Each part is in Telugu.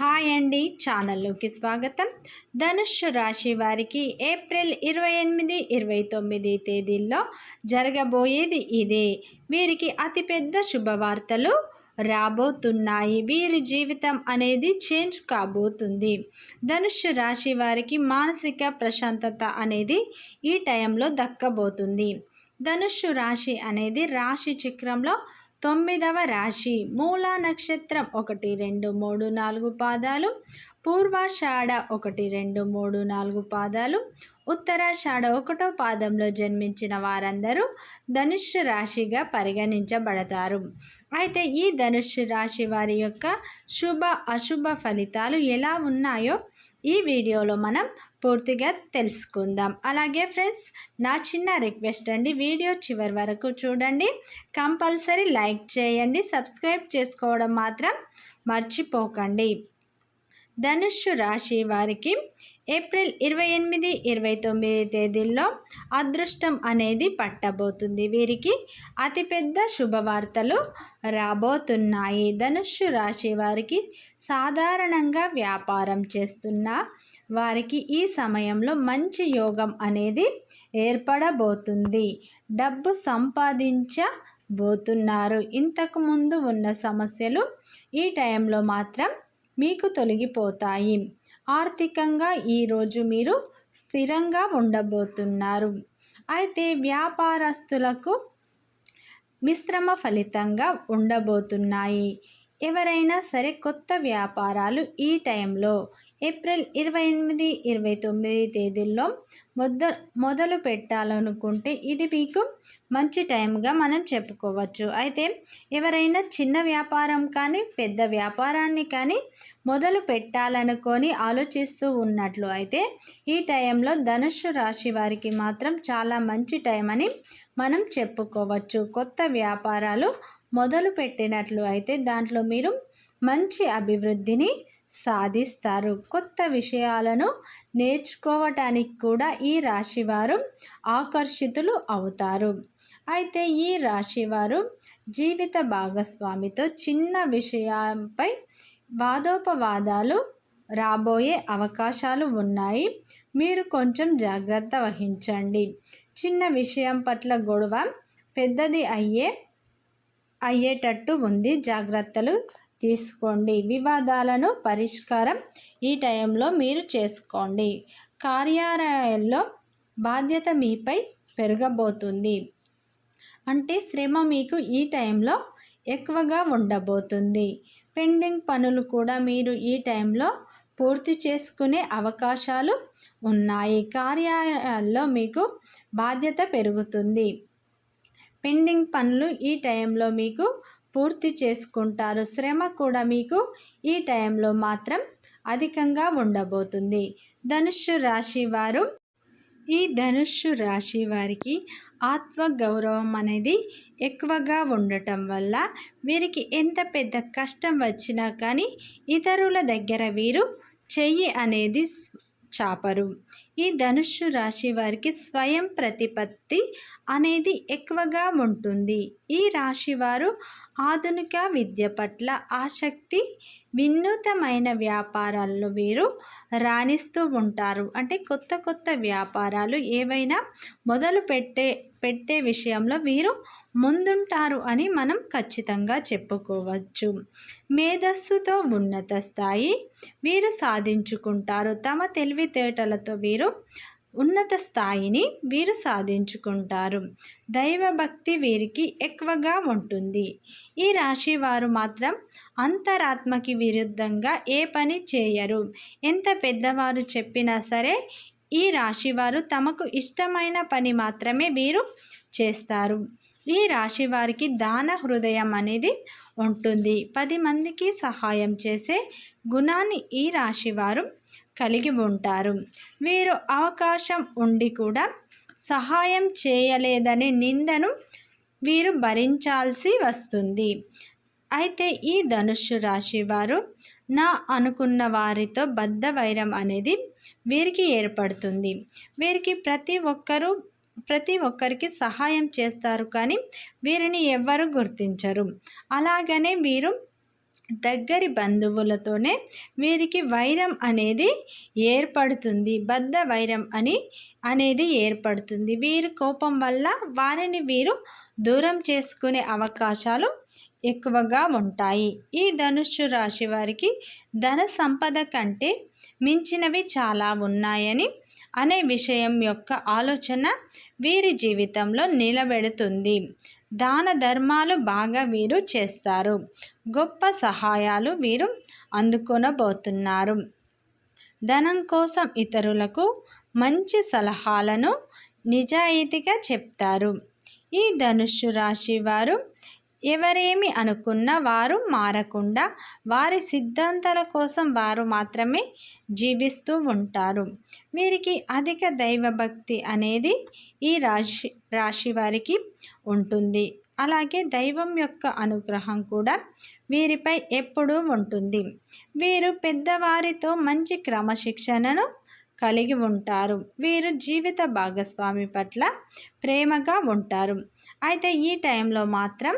హాయ్ అండి ఛానల్లోకి స్వాగతం. ధనుష్ రాశి వారికి ఏప్రిల్ ఇరవై ఎనిమిది ఇరవై తొమ్మిది తేదీల్లో జరగబోయేది ఇదే. వీరికి అతిపెద్ద శుభవార్తలు రాబోతున్నాయి. వీరి జీవితం అనేది చేంజ్ కాబోతుంది. ధనుష్ రాశి వారికి మానసిక ప్రశాంతత అనేది ఈ టైంలో దక్కబోతుంది. ధనుషు రాశి అనేది రాశి చక్రంలో తొమ్మిదవ రాశి మూలా నక్షత్రం ఒకటి రెండు మూడు నాలుగు పాదాలు. పూర్వాషాఢ ఒకటి రెండు మూడు నాలుగు పాదాలు. ఉత్తరాషాఢ ఒకటో పాదంలో జన్మించిన వారందరూ ధనుష్సు రాశిగా పరిగణించబడతారు. అయితే ఈ ధనుష్సు రాశి వారి యొక్క శుభ అశుభ ఫలితాలు ఎలా ఉన్నాయో ఈ వీడియోలో మనం పూర్తిగా తెలుసుకుందాం. అలాగే ఫ్రెండ్స్ నా చిన్న రిక్వెస్ట్ అండి వీడియో చివరి వరకు చూడండి. కంపల్సరీ లైక్ చేయండి సబ్స్క్రైబ్ చేసుకోవడం మాత్రం మర్చిపోకండి. ధనుషు రాశి వారికి ఏప్రిల్ ఇరవై ఎనిమిది ఇరవై తొమ్మిది తేదీల్లో అదృష్టం అనేది పట్టబోతుంది. వీరికి అతిపెద్ద శుభవార్తలు రాబోతున్నాయి. ధనుషు రాశి వారికి సాధారణంగా వ్యాపారం చేస్తున్న వారికి ఈ సమయంలో మంచి యోగం అనేది ఏర్పడబోతుంది. డబ్బు సంపాదించబోతున్నారు. ఇంతకుముందు ఉన్న సమస్యలు ఈ టైంలో మాత్రం మీకు తొలగిపోతాయి. ఆర్థికంగా ఈరోజు మీరు స్థిరంగా ఉండబోతున్నారు. అయితే వ్యాపారస్తులకు మిశ్రమ ఫలితంగా ఉండబోతున్నాయి. ఎవరైనా సరే కొత్త వ్యాపారాలు ఈ టైంలో ఏప్రిల్ ఇరవై ఎనిమిది ఇరవై తొమ్మిది తేదీల్లో మొద మొదలు పెట్టాలనుకుంటే ఇది మీకు మంచి టైంగా మనం చెప్పుకోవచ్చు. అయితే ఎవరైనా చిన్న వ్యాపారం కానీ పెద్ద వ్యాపారాన్ని కానీ మొదలు పెట్టాలనుకొని ఆలోచిస్తూ ఉన్నట్లు అయితే ఈ టైంలో ధనుషు రాశి వారికి మాత్రం చాలా మంచి టైం అని మనం చెప్పుకోవచ్చు. కొత్త వ్యాపారాలు మొదలు పెట్టినట్లు అయితే దాంట్లో మీరు మంచి అభివృద్ధిని సాధిస్తారు. కొత్త విషయాలను నేర్చుకోవటానికి కూడా ఈ రాశివారు ఆకర్షితులు అవుతారు. అయితే ఈ రాశివారు జీవిత భాగస్వామితో చిన్న విషయంపై వాదోపవాదాలు రాబోయే అవకాశాలు ఉన్నాయి. మీరు కొంచెం జాగ్రత్త వహించండి. చిన్న విషయం పట్ల గొడవ పెద్దది అయ్యే అయ్యేటట్టు ఉంది. జాగ్రత్తలు తీసుకోండి. వివాదాలను పరిష్కారం ఈ టైంలో మీరు చేసుకోండి. కార్యాలయాల్లో బాధ్యత మీపై పెరగబోతుంది. అంటే శ్రమ మీకు ఈ టైంలో ఎక్కువగా ఉండబోతుంది. పెండింగ్ పనులు కూడా మీరు ఈ టైంలో పూర్తి చేసుకునే అవకాశాలు ఉన్నాయి. కార్యాలయాల్లో మీకు బాధ్యత పెరుగుతుంది. పెండింగ్ పనులు ఈ టైంలో మీకు పూర్తి చేసుకుంటారు. శ్రమ కూడా మీకు ఈ టైంలో మాత్రం అధికంగా ఉండబోతుంది. ధనుషు రాశి వారు ఈ ధనుషు రాశి వారికి ఆత్మ గౌరవం అనేది ఎక్కువగా ఉండటం వల్ల వీరికి ఎంత పెద్ద కష్టం వచ్చినా కానీ ఇతరుల దగ్గర వీరు చెయ్యి అనేది చాపరు. ఈ ధనుస్సు రాశి వారికి స్వయం ప్రతిపత్తి అనేది ఎక్కువగా ఉంటుంది. ఈ రాశి వారు ఆధునిక విద్య పట్ల ఆసక్తి వినూతమైన వ్యాపారాల్లో వీరు రాణిస్తూ ఉంటారు. అంటే కొత్త కొత్త వ్యాపారాలు ఏవైనా మొదలు పెట్టే పెట్టే విషయంలో వీరు ముందుంటారు అని మనం ఖచ్చితంగా చెప్పుకోవచ్చు. మేధస్సుతో ఉన్నత స్థాయి వీరు సాధించుకుంటారు. తమ తెలివితేటలతో వీరు ఉన్నత స్థాయిని వీరు సాధించుకుంటారు. దైవభక్తి వీరికి ఎక్కువగా ఉంటుంది. ఈ రాశి వారు మాత్రం అంతరాత్మకి విరుద్ధంగా ఏ పని చేయరు. ఎంత పెద్దవారు చెప్పినా సరే ఈ రాశివారు తమకు ఇష్టమైన పని మాత్రమే వీరు చేస్తారు. ఈ రాశి వారికి దాన హృదయం అనేది ఉంటుంది. పది మందికి సహాయం చేసే గుణాన్ని ఈ రాశివారు కలిగి ఉంటారు. వీరు అవకాశం ఉండి కూడా సహాయం చేయలేదనే నిందను వీరు భరించాల్సి వస్తుంది. అయితే ఈ ధనుషు రాశి వారు నా అనుకున్న వారితో బద్ధ వైరం అనేది వీరికి ఏర్పడుతుంది. వీరికి ప్రతి ఒక్కరూ ప్రతి ఒక్కరికి సహాయం చేస్తారు కానీ వీరిని ఎవ్వరు గుర్తించరు. అలాగనే వీరు దగ్గరి బంధువులతోనే వీరికి వైరం అనేది ఏర్పడుతుంది. బద్ద వైరం అని అనేది ఏర్పడుతుంది. వీరి కోపం వల్ల వారిని వీరు దూరం చేసుకునే అవకాశాలు ఎక్కువగా ఉంటాయి. ఈ ధనుస్సు రాశి వారికి ధన సంపద కంటే మించినవి చాలా ఉన్నాయని అనే విషయం యొక్క ఆలోచన వీరి జీవితంలో నిలబెడుతుంది. దాన ధర్మాలు బాగా వీరు చేస్తారు. గొప్ప సహాయాలు వీరు అందుకొనబోతున్నారు. ధనం కోసం ఇతరులకు మంచి సలహాలను నిజాయితీగా చెప్తారు. ఈ ధనుస్సు రాశి వారు ఎవరేమి అనుకున్నా వారు మారకుండా వారి సిద్ధాంతాల కోసం వారు మాత్రమే జీవిస్తూ ఉంటారు. వీరికి అధిక దైవభక్తి అనేది ఈ రాశి రాశి వారికి ఉంటుంది. అలాగే దైవం యొక్క అనుగ్రహం కూడా వీరిపై ఎప్పుడూ ఉంటుంది. వీరు పెద్దవారితో మంచి క్రమశిక్షణను కలిగి ఉంటారు. వీరు జీవిత భాగస్వామి పట్ల ప్రేమగా ఉంటారు. అయితే ఈ టైంలో మాత్రం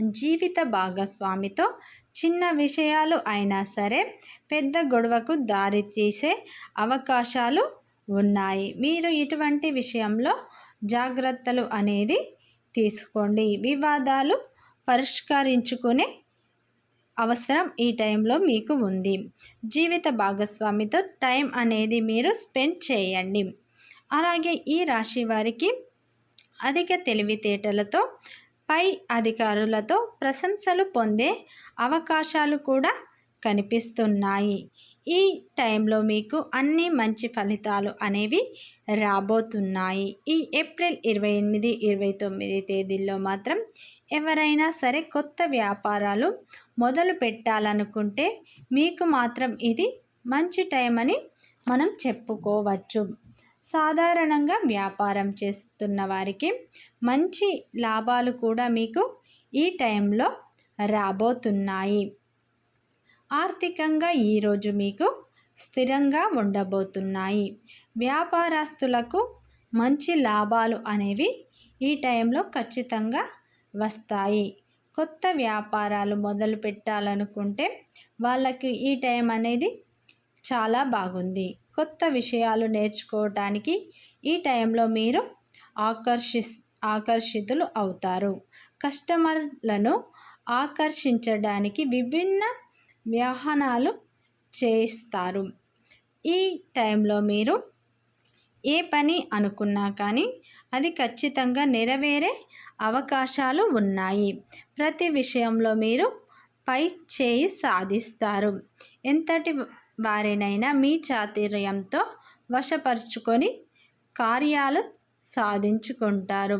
జీవిత భాగస్వామితో చిన్న విషయాలు అయినా సరే పెద్ద గొడవకు దారి తీసే అవకాశాలు ఉన్నాయి. మీరు ఇటువంటి విషయంలో జాగ్రత్తలు అనేది తీసుకోండి. వివాదాలు పరిష్కరించుకునే అవసరం ఈ టైంలో మీకు ఉంది. జీవిత భాగస్వామితో టైం అనేది మీరు స్పెండ్ చేయండి. అలాగే ఈ రాశి వారికి అధిక తెలివితేటలతో పై అధికారులతో ప్రశంసలు పొందే అవకాశాలు కూడా కనిపిస్తున్నాయి. ఈ టైంలో మీకు అన్ని మంచి ఫలితాలు అనేవి రాబోతున్నాయి. ఈ ఏప్రిల్ ఇరవై ఎనిమిది ఇరవై తొమ్మిది తేదీల్లో మాత్రం ఎవరైనా సరే కొత్త వ్యాపారాలు మొదలు పెట్టాలనుకుంటే మీకు మాత్రం ఇది మంచి టైం అని మనం చెప్పుకోవచ్చు. సాధారణంగా వ్యాపారం చేస్తున్న వారికి మంచి లాభాలు కూడా మీకు ఈ టైంలో రాబోతున్నాయి. ఆర్థికంగా ఈరోజు మీకు స్థిరంగా ఉండబోతున్నాయి. వ్యాపారస్తులకు మంచి లాభాలు అనేవి ఈ టైంలో ఖచ్చితంగా వస్తాయి. కొత్త వ్యాపారాలు మొదలు పెట్టాలనుకుంటే వాళ్ళకి ఈ టైం అనేది చాలా బాగుంది. కొత్త విషయాలు నేర్చుకోవటానికి ఈ టైంలో మీరు ఆకర్షి ఆకర్షితులు అవుతారు. కస్టమర్లను ఆకర్షించడానికి విభిన్న వాహనాలు చేయిస్తారు. ఈ టైంలో మీరు ఏ పని అనుకున్నా కానీ అది ఖచ్చితంగా నెరవేరే అవకాశాలు ఉన్నాయి. ప్రతి విషయంలో మీరు పై చేయి సాధిస్తారు. ఎంతటి వారినైనా మీ చాతుర్యంతో వశపరుచుకొని కార్యాలు సాధించుకుంటారు.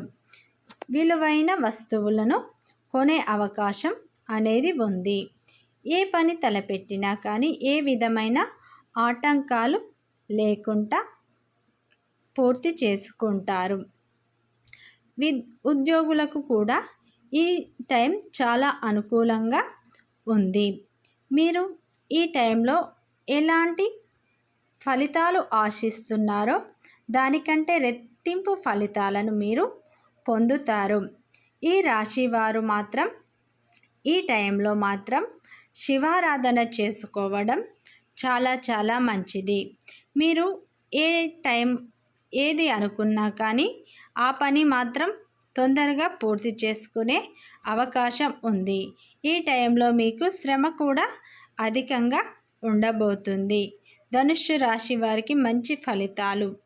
విలువైన వస్తువులను కొనే అవకాశం అనేది ఉంది. ఏ పని తలపెట్టినా కానీ ఏ విధమైన ఆటంకాలు లేకుండా పూర్తి చేసుకుంటారు. వి ఉద్యోగులకు కూడా ఈ టైం చాలా అనుకూలంగా ఉంది. మీరు ఈ టైంలో ఎలాంటి ఫలితాలు ఆశిస్తున్నారో దానికంటే రెట్టింపు ఫలితాలను మీరు పొందుతారు. ఈ రాశి వారు మాత్రం ఈ టైంలో మాత్రం శివారాధన చేసుకోవడం చాలా చాలా మంచిది. మీరు ఏ టైం ఏది అనుకున్నా కానీ ఆ పని మాత్రం తొందరగా పూర్తి చేసుకునే అవకాశం ఉంది. ఈ టైంలో మీకు శ్రమ కూడా అధికంగా ఉండబోతుంది. ధనుస్సు రాశి వారికి మంచి ఫలితాలు.